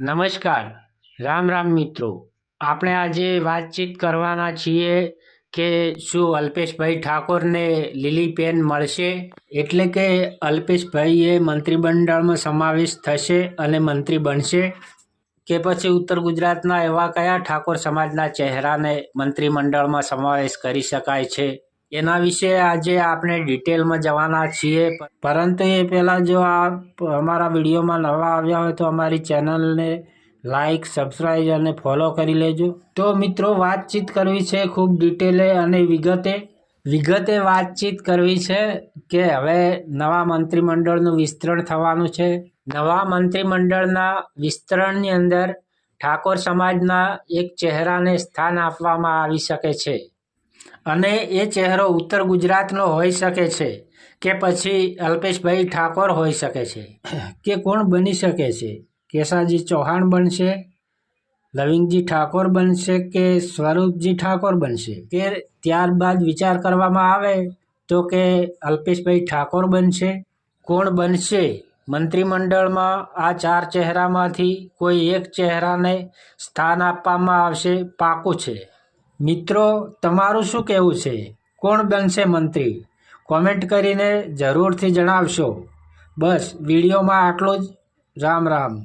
નમસ્કાર. રામ રામ મિત્રો. આપણે આજે વાતચીત કરવાના છીએ કે શું અલ્પેશભાઈ ઠાકોરને લીલી પેન મળશે? એટલે કે અલ્પેશભાઈએ મંત્રીમંડળમાં સમાવેશ થશે અને મંત્રી બનશે? કે પછી ઉત્તર ગુજરાતના એવા કયા ઠાકોર સમાજના ચહેરાને મંત્રીમંડળમાં સમાવેશ કરી શકાય છે? એના વિશે આજે આપણે ડિટેલમાં જવાના છીએ. પરંતુ એ પહેલાં જો આપ અમારા વિડીયોમાં નવા આવ્યા હોય તો અમારી ચેનલને લાઈક, સબસ્ક્રાઈબ અને ફોલો કરી લેજો. તો મિત્રો, વાતચીત કરવી છે ખૂબ ડિટેલે અને વિગતે. વિગતે વાતચીત કરવી છે કે હવે નવા મંત્રીમંડળનું વિસ્તરણ થવાનું છે. નવા મંત્રીમંડળના વિસ્તરણની અંદર ઠાકોર સમાજના એક ચહેરાને સ્થાન આપવામાં આવી શકે છે. અને એ ચહેરો ઉત્તર ગુજરાતનો હોઈ શકે છે કે પછી અલ્પેશભાઈ ઠાકોર હોઈ શકે છે. કે કોણ બની શકે છે? કેશાજી ચૌહાણ બનશે? લવિંગજી ઠાકોર બનશે કે સ્વરૂપજી ઠાકોર બનશે? કે ત્યારબાદ વિચાર કરવામાં આવે તો કે અલ્પેશભાઈ ઠાકોર બનશે? કોણ બનશે? મંત્રીમંડળમાં આ ચાર ચહેરામાંથી કોઈ એક ચહેરાને સ્થાન આપવામાં આવશે પાકું છે. મિત્રો, તમારું શું કહેવું છે? કોણ બનશે મંત્રી? કોમેન્ટ કરીને જરૂરથી જણાવશો. બસ, વિડીયોમાં આટલું જ. રામ રામ.